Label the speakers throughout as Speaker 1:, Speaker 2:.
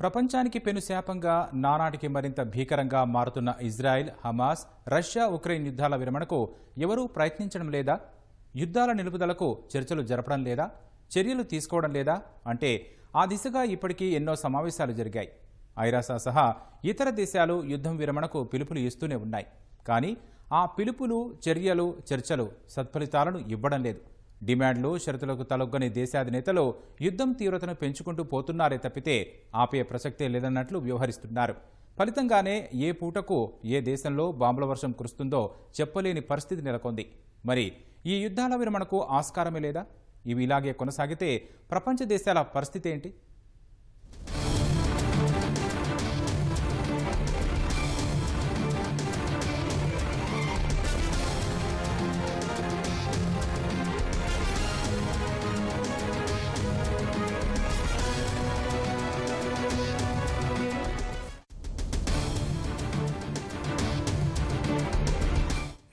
Speaker 1: ప్రపంచానికి పెను శాపంగా నానాటికి మరింత భీకరంగా మారుతున్న ఇజ్రాయెల్ హమాస్ రష్యా ఉక్రెయిన్ యుద్ధాల విరమణకు ఎవరూ ప్రయత్నించడం లేదా? యుద్ధాల నిలుపుదలకు చర్చలు జరపడం లేదా? చర్యలు తీసుకోవడం లేదా? అంటే ఆ దిశగా ఇప్పటికీ ఎన్నో సమావేశాలు జరిగాయి. ఐరాసా సహా ఇతర దేశాలు యుద్ధం విరమణకు పిలుపులు ఇస్తూనే ఉన్నాయి. కానీ ఆ పిలుపులు చర్యలు చర్చలు సత్ఫలితాలను ఇవ్వడం లేదు. డిమాండ్లు షరతులకు తలొగ్గని దేశాధినేతలు యుద్ధం తీవ్రతను పెంచుకుంటూ పోతున్నారే తప్పితే ఆపే ప్రసక్తే లేదన్నట్లు వ్యవహరిస్తున్నారు. ఫలితంగానే ఏ పూటకు ఏ దేశంలో బాంబుల వర్షం కురుస్తుందో చెప్పలేని పరిస్థితి నెలకొంది. మరి ఈ యుద్ధాల విరమణకు ఆస్కారమే లేదా? ఇవి ఇలాగే కొనసాగితే ప్రపంచ దేశాల పరిస్థితి ఏంటి?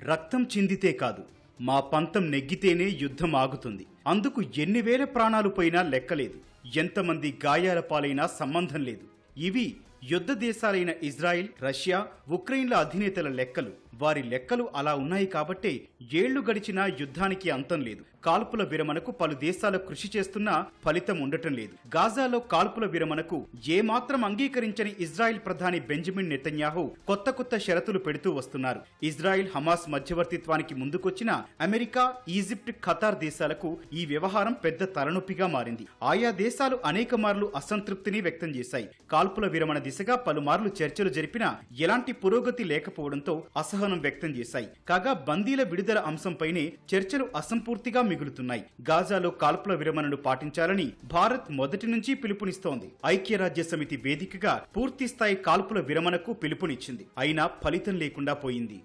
Speaker 2: రక్తం చిందితే కాదు మా పంతం నెగ్గితేనే యుద్ధం ఆగుతుంది. అందుకు ఎన్ని వేల ప్రాణాలు పోయినా లెక్కలేదు. ఎంతమంది గాయాల పాలైనా సంబంధం లేదు. ఇవి యుద్ధ దేశాలైన ఇజ్రాయిల్ రష్యా ఉక్రెయిన్ల అధినేతల లెక్కలు. వారి లెక్కలు అలా ఉన్నాయి కాబట్టే ఏళ్ళు గడిచినా యుద్ధానికి అంతం లేదు. కాల్పుల విరమణకు పలు దేశాలు కృషి చేస్తున్నా ఫలితం ఉండటం లేదు. గాజాలో కాల్పుల విరమణకు ఏమాత్రం అంగీకరించని ఇజ్రాయెల్ ప్రధాని బెంజమిన్ నెతన్యాహు కొత్త కొత్త షరతులు పెడుతూ వస్తున్నారు. ఇజ్రాయెల్ హమాస్ మధ్యవర్తిత్వానికి ముందుకొచ్చిన అమెరికా ఈజిప్ట్ ఖతార్ దేశాలకు ఈ వ్యవహారం పెద్ద తలనొప్పిగా మారింది. ఆయా దేశాలు అనేక మార్లు అసంతృప్తిని వ్యక్తం చేశాయి. కాల్పుల విరమణ దిశగా పలుమార్లు చర్చలు జరిపినా ఎలాంటి పురోగతి లేకపోవడంతో అసహనం వ్యక్తం చేశాయి. కాగా బందీల విడుదల అంశంపైనే చర్చలు అసంపూర్తిగా మిగులుతున్నాయి. గాజాలో కాల్పుల విరమణను పాటించాలని భారత్ మొదటి నుంచి పిలుపునిస్తోంది. ఐక్యరాజ్య సమితి వేదికగా పూర్తి స్థాయి కాల్పుల విరమణకు పిలుపునిచ్చింది. అయినా ఫలితం లేకుండా పోయింది.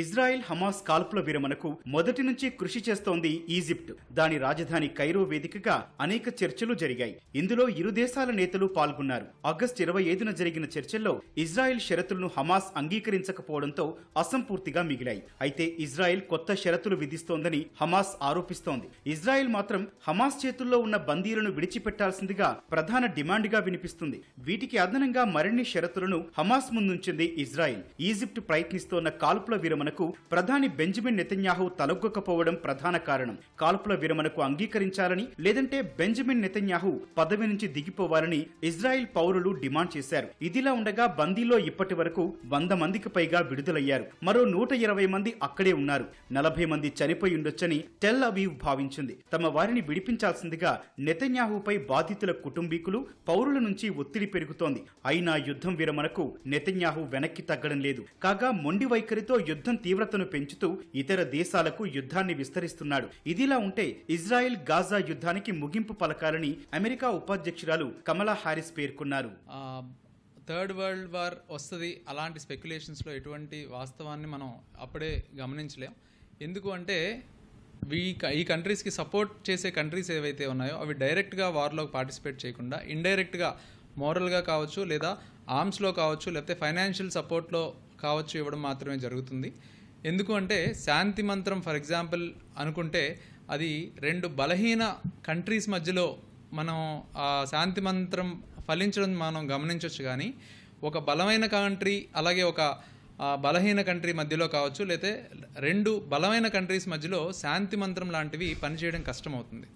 Speaker 2: ఇజ్రాయెల్ హమాస్ కాల్పుల విరమణకు మొదటి నుంచి కృషి చేస్తోంది ఈజిప్ట్. దాని రాజధాని కైరో వేదికగా అనేక చర్చలు జరిగాయి. ఇందులో ఇరు దేశాల నేతలు పాల్గొన్నారు. ఆగస్టు ఇరవై ఐదున జరిగిన చర్చల్లో ఇజ్రాయెల్ షరతులను హమాస్ అంగీకరించకపోవడంతో అసంపూర్తిగా మిగిలాయి. అయితే ఇజ్రాయెల్ కొత్త షరతులు విధిస్తోందని హమాస్ ఆరోపిస్తోంది. ఇజ్రాయెల్ మాత్రం హమాస్ చేతుల్లో ఉన్న బందీలను విడిచిపెట్టాల్సిందిగా ప్రధాన డిమాండ్గా వినిపిస్తుంది. వీటికి అదనంగా మరిన్ని షరతులను హమాస్ ముందుంచింది ఇజ్రాయెల్. ఈజిప్ట్ ప్రయత్నిస్తోన్న కాల్పుల విరమణ విరమణకు ప్రధాని బెంజమిన్ నెతన్యాహు తలొగ్గకపోవడం ప్రధాన కారణం. కాల్పుల విరమణకు అంగీకరించాలని లేదంటే బెంజమిన్ నెతన్యాహు పదవి నుంచి దిగిపోవాలని ఇజ్రాయెల్ పౌరులు డిమాండ్ చేశారు. ఇదిలా ఉండగా బందీలో ఇప్పటి వరకు వంద మందికి పైగా విడుదలయ్యారు. మరో నూట ఇరవై మంది అక్కడే ఉన్నారు. నలభై మంది చనిపోయి ఉండొచ్చని టెల్ అవీవ్ భావించింది. తమ వారిని విడిపించాల్సిందిగా నెతన్యాహుపై బాధితుల కుటుంబీకులు పౌరుల నుంచి ఒత్తిడి పెరుగుతోంది. అయినా యుద్ధం విరమణకు నెతన్యాహు వెనక్కి తగ్గడం లేదు. కాగా మొండి వైఖరితో యుద్ధం తీవ్రతను పెంచుతూ ఇతర దేశాలకు యుద్ధాన్ని విస్తరిస్తున్నాడు. ఇదిలా ఉంటే ఇజ్రాయెల్ గాజా యుద్ధానికి ముగింపు పలకాలని అమెరికా ఉపాధ్యక్షురాలు కమలా హారిస్ పేర్కొన్నారు.
Speaker 3: థర్డ్ వరల్డ్ వార్ వస్తుంది. అలాంటి స్పెక్యులేషన్స్లో ఎటువంటి వాస్తవాన్ని మనం అప్పుడే గమనించలేం. ఎందుకు అంటే వీ ఈ కంట్రీస్కి సపోర్ట్ చేసే కంట్రీస్ ఏవైతే ఉన్నాయో అవి డైరెక్ట్గా వార్లో పార్టిసిపేట్ చేయకుండా ఇండైరెక్ట్గా మోరల్గా కావచ్చు లేదా ఆర్మ్స్లో కావచ్చు లేకపోతే ఫైనాన్షియల్ సపోర్ట్లో కావచ్చు ఇవ్వడం మాత్రమే జరుగుతుంది. ఎందుకు అంటే శాంతి మంత్రం ఫర్ ఎగ్జాంపుల్ అనుకుంటే అది రెండు బలహీన కంట్రీస్ మధ్యలో మనం ఆ శాంతి మంత్రం ఫలించడం మనం గమనించవచ్చు కానీ ఒక బలమైన కంట్రీ అలాగే ఒక బలహీన కంట్రీ మధ్యలో కావచ్చు లేతే రెండు బలమైన కంట్రీస్ మధ్యలో శాంతి మంత్రం లాంటివి పనిచేయడం కష్టమవుతుంది.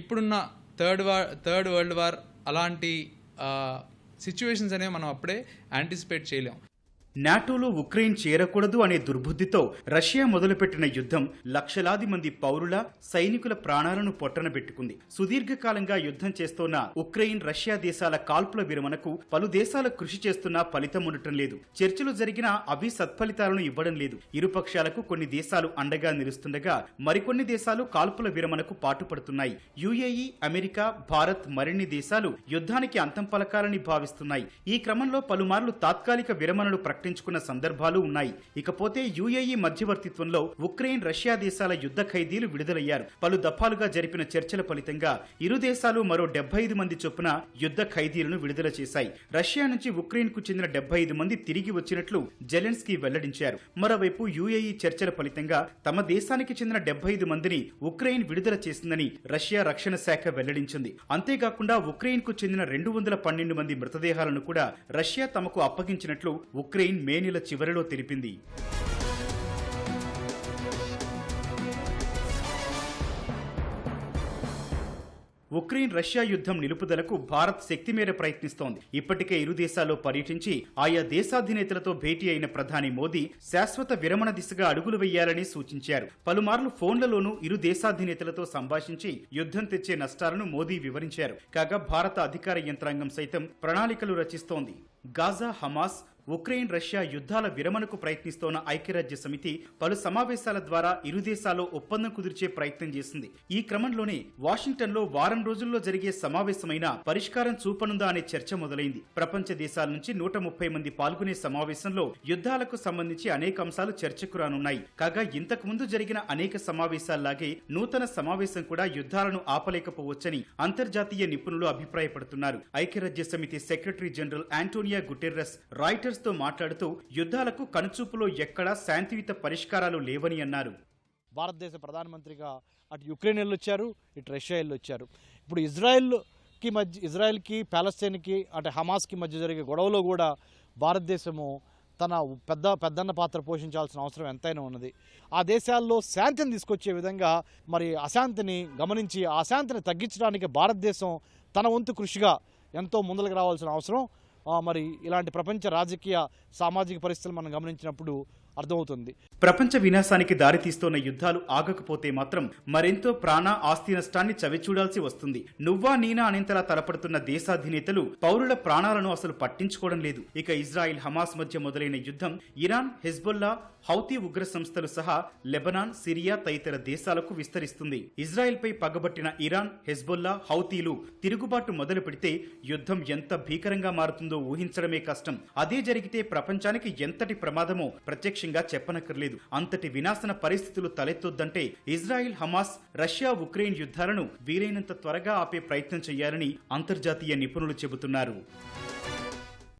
Speaker 3: ఇప్పుడున్న third war third world war అలాంటి సిచ్యువేషన్స్ అనేవి మనం అప్పుడే యాంటిసిపేట్ చేయలేం.
Speaker 2: నాటోలో ఉక్రెయిన్ చేరకూడదు అనే దుర్బుద్ధితో రష్యా మొదలుపెట్టిన యుద్ధం లక్షలాది మంది పౌరుల సైనికుల ప్రాణాలను పొట్టనబెట్టుకుంది సుదీర్ఘకాలంగా యుద్ధం చేస్తోన్న ఉక్రెయిన్ రష్యా దేశాల కాల్పుల విరమణకు పలు దేశాలు కృషి చేస్తున్నా ఫలితం ఉండటం లేదు. చర్చలు జరిగినా అవి సత్ఫలితాలను ఇవ్వడం లేదు. ఇరుపక్షాలకు కొన్ని దేశాలు అండగా నిలుస్తుండగా మరికొన్ని దేశాలు కాల్పుల విరమణకు పాటుపడుతున్నాయి. యుఏఈ అమెరికా భారత్ మరిన్ని దేశాలు యుద్ధానికి అంతం పలకాలని భావిస్తున్నాయి. ఈ క్రమంలో పలుమార్లు తాత్కాలిక విరమణలు ప్రకటించారు. ప్రకటించుకున్న సందర్భాలు ఉన్నాయి. ఇకపోతే యుఏఈ మధ్యవర్తిత్వంలో ఉక్రెయిన్ రష్యా దేశాల యుద్ధ ఖైదీలు విడుదలయ్యారు. పలు దఫాలుగా జరిపిన చర్చల ఫలితంగా ఇరు దేశాలు మరో డెబ్బై ఐదు మంది చొప్పున యుద్ధ ఖైదీలను విడుదల చేశాయి. రష్యా నుంచి ఉక్రెయిన్కు చెందిన డెబ్బై ఐదు మంది తిరిగి వచ్చినట్లు జెలెన్స్కీ వెల్లడించారు. మరోవైపు యుఏఈ చర్చల ఫలితంగా తమ దేశానికి చెందిన డెబ్బై ఐదు మందిని ఉక్రెయిన్ విడుదల చేసిందని రష్యా రక్షణ శాఖ వెల్లడించింది. అంతేకాకుండా ఉక్రెయిన్కు చెందిన రెండు వందల పన్నెండు మంది మృతదేహాలను కూడా రష్యా తమకు అప్పగించినట్లు ఉక్రెయిన్ మే నెల చివరిలో తెలిపింది. ఉక్రెయిన్ రష్యా యుద్ధం నిలుపుదలకు భారత్ శక్తి మేర ప్రయత్నిస్తోంది. ఇప్పటికే ఇరు దేశాల్లో పర్యటించి ఆయా దేశాధినేతలతో భేటీ అయిన ప్రధాని మోదీ శాశ్వత విరమణ దిశగా అడుగులు వేయాలని సూచించారు. పలుమార్లు ఫోన్లలోనూ ఇరు దేశాధినేతలతో సంభాషించి యుద్ధం తెచ్చే నష్టాలను మోదీ వివరించారు. కాగా భారత అధికార యంత్రాంగం సైతం ప్రణాళికలు రచిస్తోంది. గాజా హమాస్ ఉక్రెయిన్ రష్యా యుద్ధాల విరమణకు ప్రయత్నిస్తోన్న ఐక్యరాజ్య సమితి పలు సమావేశాల ద్వారా ఇరు దేశాల్లో ఒప్పందం కుదిర్చే ప్రయత్నం చేసింది. ఈ క్రమంలోనే వాషింగ్టన్లో వారం రోజుల్లో జరిగే సమావేశమైన పరిష్కారం చూపనుందా అనే చర్చ మొదలైంది. ప్రపంచ దేశాల నుంచి నూట ముప్పై మంది పాల్గొనే సమావేశంలో యుద్ధాలకు సంబంధించి అనేక అంశాలు చర్చకు రానున్నాయి. కాగా ఇంతకు ముందు జరిగిన అనేక సమావేశాల్లాగే నూతన సమావేశం కూడా యుద్ధాలను ఆపలేకపోవచ్చని అంతర్జాతీయ నిపుణులు అభిప్రాయపడుతున్నారు. ఐక్యరాజ్య సమితి secretary general Antonio Guterres Reuters తో మాట్లాడుతూ యుద్ధాలకు కనుచూపులో ఎక్కడా శాంతియుత పరిష్కారాలు లేవని అన్నారు.
Speaker 4: భారతదేశ ప్రధానమంత్రిగా అటు యుక్రెయిన్ వెళ్ళొచ్చారు ఇటు రష్యా వెళ్ళొచ్చారు. ఇప్పుడు ఇజ్రాయెల్కి మధ్య ఇజ్రాయెల్కి ప్యాలస్తీన్కి అటు హమాస్కి మధ్య జరిగే గొడవలో కూడా భారతదేశము తన పెద్ద పెద్దన్న పాత్ర పోషించాల్సిన అవసరం ఎంతైనా ఉన్నది. ఆ దేశాల్లో శాంతిని తీసుకొచ్చే విధంగా మరి అశాంతిని గమనించి ఆ అశాంతిని తగ్గించడానికి భారతదేశం తన వంతు కృషిగా ఎంతో ముందలకు రావాల్సిన అవసరం. మరి ఇలాంటి ప్రపంచ రాజకీయ సామాజిక పరిస్థితులు మనం గమనించినప్పుడు అర్థమవుతుంది.
Speaker 2: ప్రపంచ వినాశానికి దారితీస్తోన్న యుద్ధాలు ఆగకపోతే మాత్రం మరెంతో ప్రాణ ఆస్తి నష్టాన్ని చవిచూడాల్సి వస్తుంది. నువ్వా నీనా అనేంతలా తలపడుతున్న దేశాధినేతలు పౌరుల ప్రాణాలను అసలు పట్టించుకోవడం లేదు. ఇక ఇజ్రాయిల్ హమాస్ మధ్య మొదలైన యుద్ధం ఇరాన్ హెజ్బొల్లా హౌతీ ఉగ్ర సంస్థలు సహా లెబనాన్ సిరియా తదితర దేశాలకు విస్తరిస్తుంది. ఇజ్రాయెల్ పై పగబట్టిన ఇరాన్ హెజ్బొల్లా హౌతీలు తిరుగుబాటు మొదలు పెడితే యుద్ధం ఎంత భీకరంగా మారుతుందో ఊహించడమే కష్టం. అదే జరిగితే ప్రపంచానికి ఎంతటి ప్రమాదమో ప్రత్యక్ష ప్రత్యక్షంగా చెప్పనక్కర్లేదు. అంతటి వినాశన పరిస్థితులు తలెత్తొద్దంటే ఇజ్రాయిల్ హమాస్ రష్యా ఉక్రెయిన్ యుద్ధాలను వీలైనంత త్వరగా ఆపే ప్రయత్నం చేయాలని అంతర్జాతీయ నిపుణులు చెబుతున్నారు.